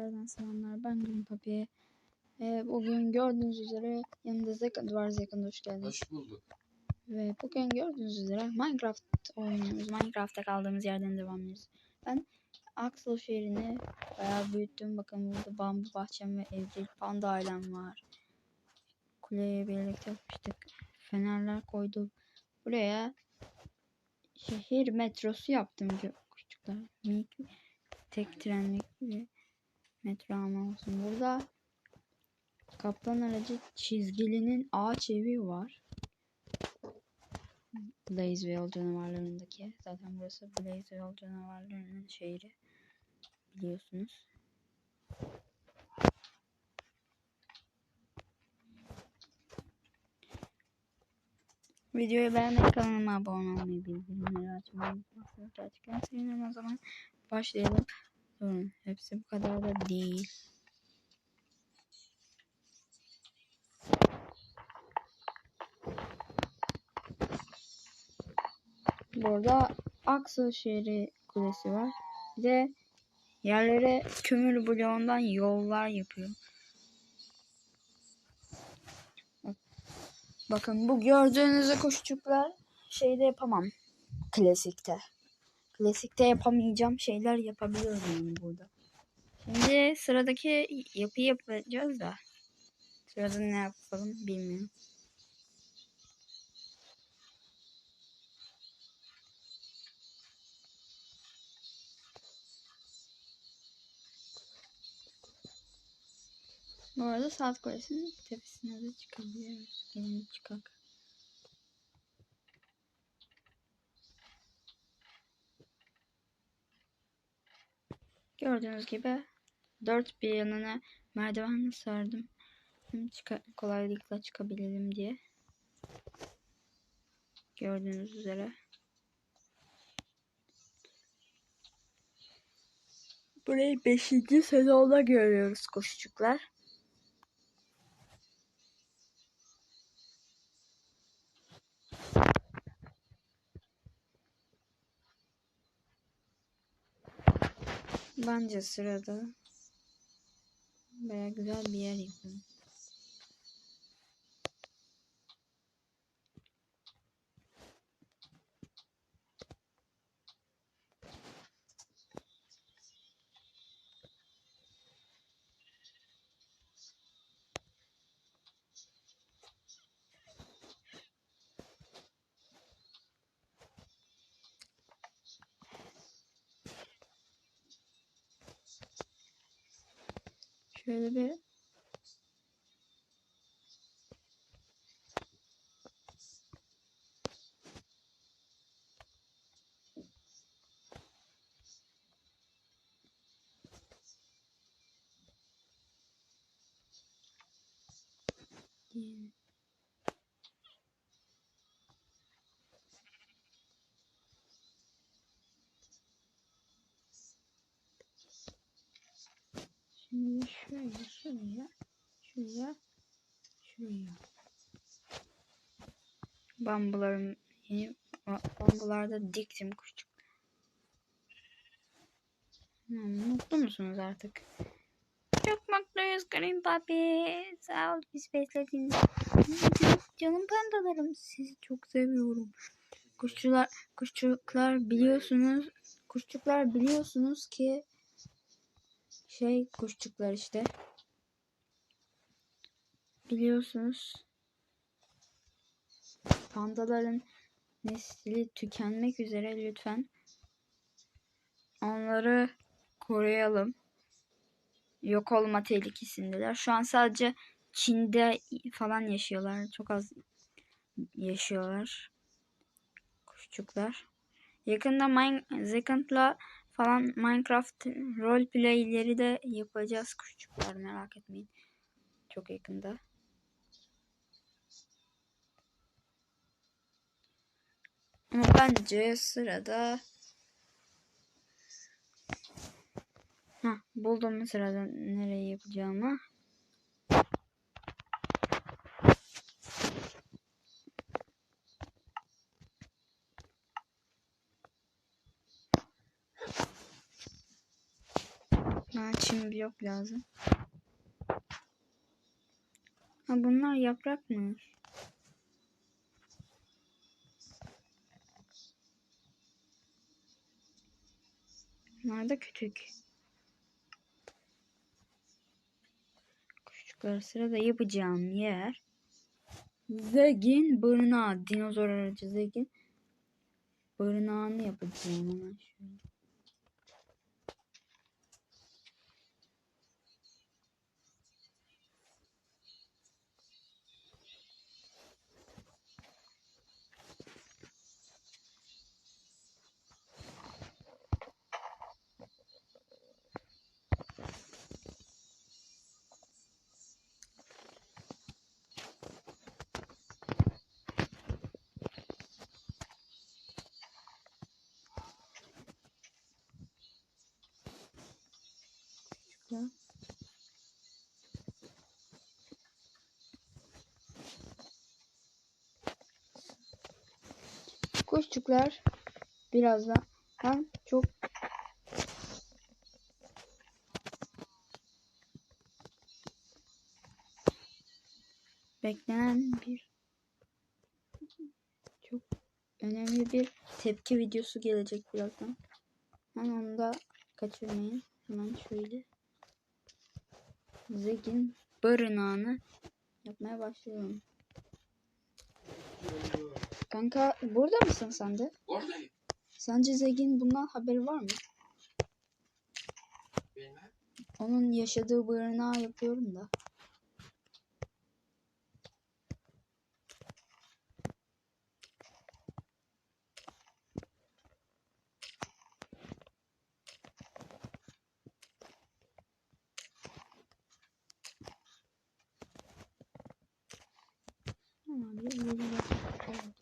tekrardan selamlar. Ben Green Papi. Ve bugün gördüğünüz üzere yanımda Zekand var. Zekand hoş geldin. Hoş bulduk. Ve bugün gördüğünüz üzere Minecraft oynuyoruz. Minecraft'ta kaldığımız yerden devam ediyoruz. Ben Axel şehrini bayağı büyüttüm. Bakın burada bambu bahçem ve evcil panda ailem var. Kuleye birlikte yapmıştık. Fenerler koydum. Buraya şehir metrosu yaptım küçükler. Minik tek trenlik bir metro ama olsun. Burada kaplan aracı çizgilinin ağaç evi var. Blaze ve yol canavarlarındaki. Zaten burası Blaze ve yol canavarlarının şehri. Biliyorsunuz. Videoyu beğenmeyi, kanalıma abone olmayı, bildirimleri açmayı unutmazsanız gerçekten sevinirim. O zaman başlayalım. Durun, hepsi bu kadar da değil. Burada Aksu şehri kulesi var. Bir de yerlere kömür bloğundan yollar yapıyor. Bak- Bakın bu gördüğünüz koşucuklar şeyde yapamam. Klasikte. Klasikte yapamayacağım şeyler yapabiliyorum yani burada. Şimdi sıradaki yapıyı yapacağız da. Sırada ne yapalım bilmiyorum. Bu arada saat kulesinin tepesine de çıkabiliyoruz. Gelin çıkak. Gördüğünüz gibi dört bir yanına merdivenle sardım. Çıka kolaylıkla çıkabilelim diye. Gördüğünüz üzere. Burayı 5. sezonda görüyoruz koşucuklar. Bence sırada baya güzel bir yer yapalım. Şöyle bir diyelim. Şuraya şuraya bambularım yeni bambularda diktim küçük. Hmm, mutlu musunuz artık? Çok mutluyuz Green Papi. Sağ ol bizi beslediğiniz. Canım pandalarım sizi çok seviyorum. Kuşçular, kuşçuklar biliyorsunuz, kuşçuklar biliyorsunuz ki şey kuşçuklar işte. Biliyorsunuz. Pandaların nesli tükenmek üzere lütfen. Onları koruyalım. Yok olma tehlikesindeler. Şu an sadece Çin'de falan yaşıyorlar. Çok az yaşıyorlar. Kuşçuklar. Yakında Mine falan Minecraft roleplay'leri de yapacağız kuşçuklar merak etmeyin. Çok yakında. Ama bence sırada Ha buldum sırada nereye yapacağımı. Aç. için blok lazım. Ha bunlar yaprak mı? Bunlar da kütük. Küçükler sırada yapacağım yer. Zegin barınağı. Dinozor aracı Zegin. Barınağını yapacağım hemen. Ya. Kuşçuklar birazdan çok beklenen bir çok önemli bir tepki videosu gelecek birazdan. Hemen onu da kaçırmayın. Hemen şöyle Zegin barınağını yapmaya başlıyorum. Kanka burada mısın sen de? Oradayım. Sence Zegin bundan haberi var mı? Bilmem. Onun yaşadığı barınağı yapıyorum da. Ama bir yeri yapalım.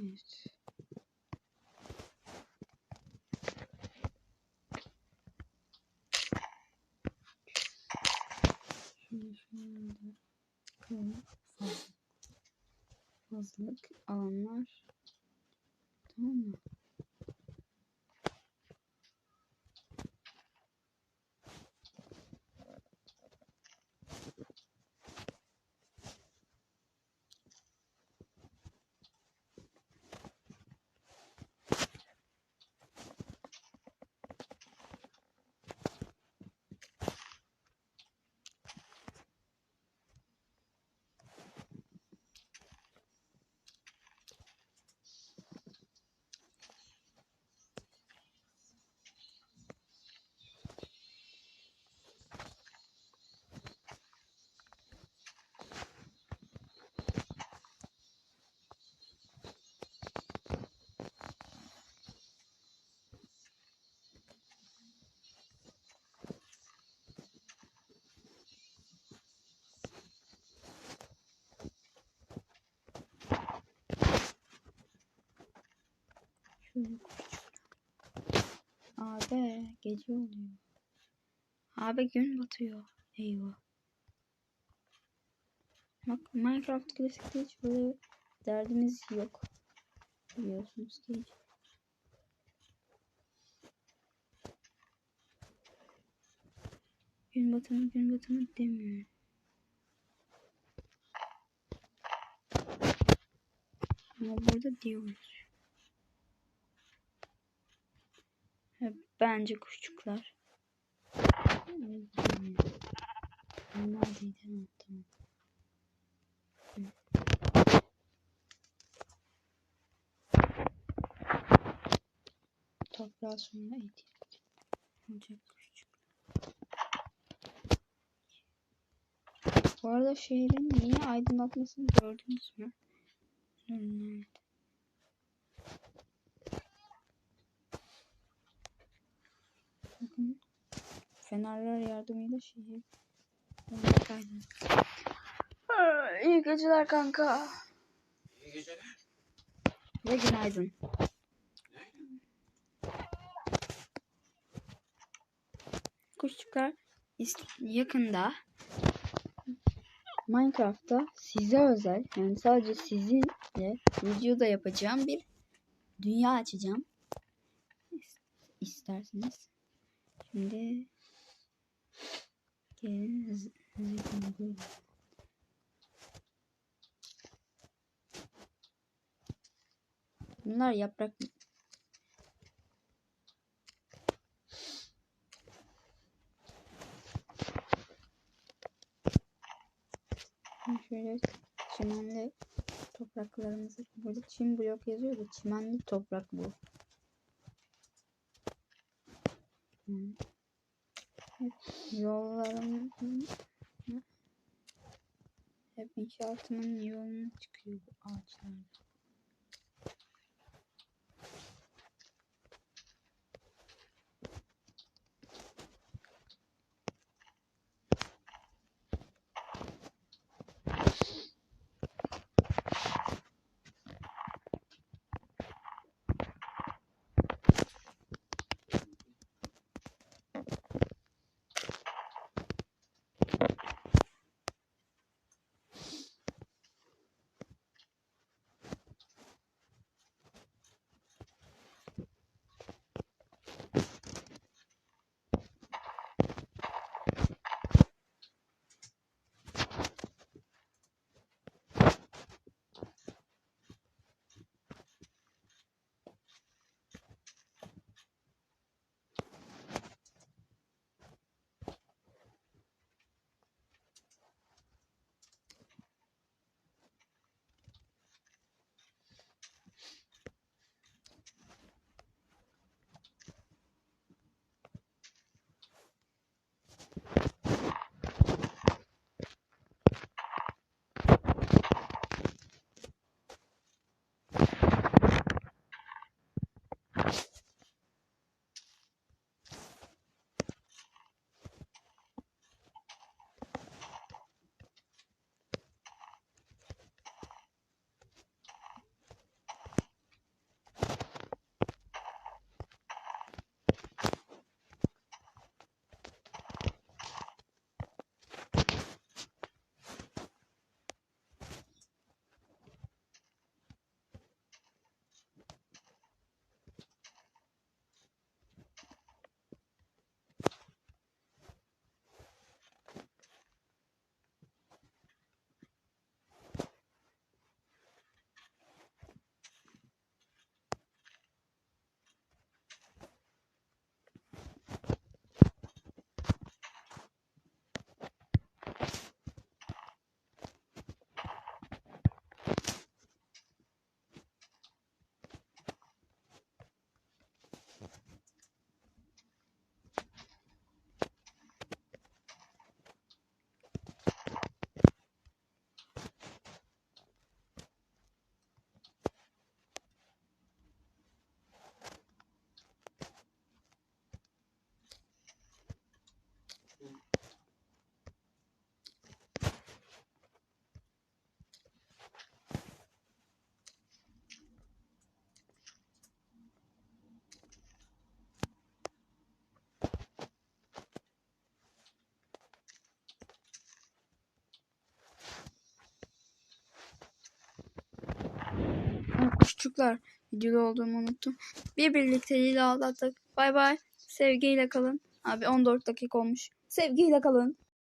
Evet. Şöyle şöyle. Fazlalık alanlar. Tamam mı? Abi gece oluyor. Abi gün batıyor. Eyvah. Bak Minecraft klasikte hiç böyle derdimiz yok. Biliyorsunuz ki hiç. Gün batımı gün batımı demiyor. Ama burada diyoruz. Ha, Bence kuşçuklar. Hmm. Neredeydi? Ha, tamam. Hı. Toprağı sonra ekledik. Olacak kuşçuk. Bu arada şehrin yeni aydınlatmasını gördünüz mü? Nerede? Fenerler yardımıyla şeyi İyi geceler kanka. İyi geceler. Ve günaydın. Kuşçuklar yakında Minecraft'ta size özel yani sadece sizinle videoda yapacağım bir dünya açacağım. İsterseniz. Şimdi gelin hızlı buyurun. Bunlar yaprak Şöyle çimenli topraklarımızı burada çim blok yazıyor da çimenli toprak bu. Hmm. Yollarım hep inşaatımın yoluna çıkıyor bu ağaçlar. Kuşçuklar videoda olduğumu unuttum. Bir birlikteliği aldattık. Bay bay. Sevgiyle kalın. Abi 14 dakika olmuş. Sevgiyle kalın.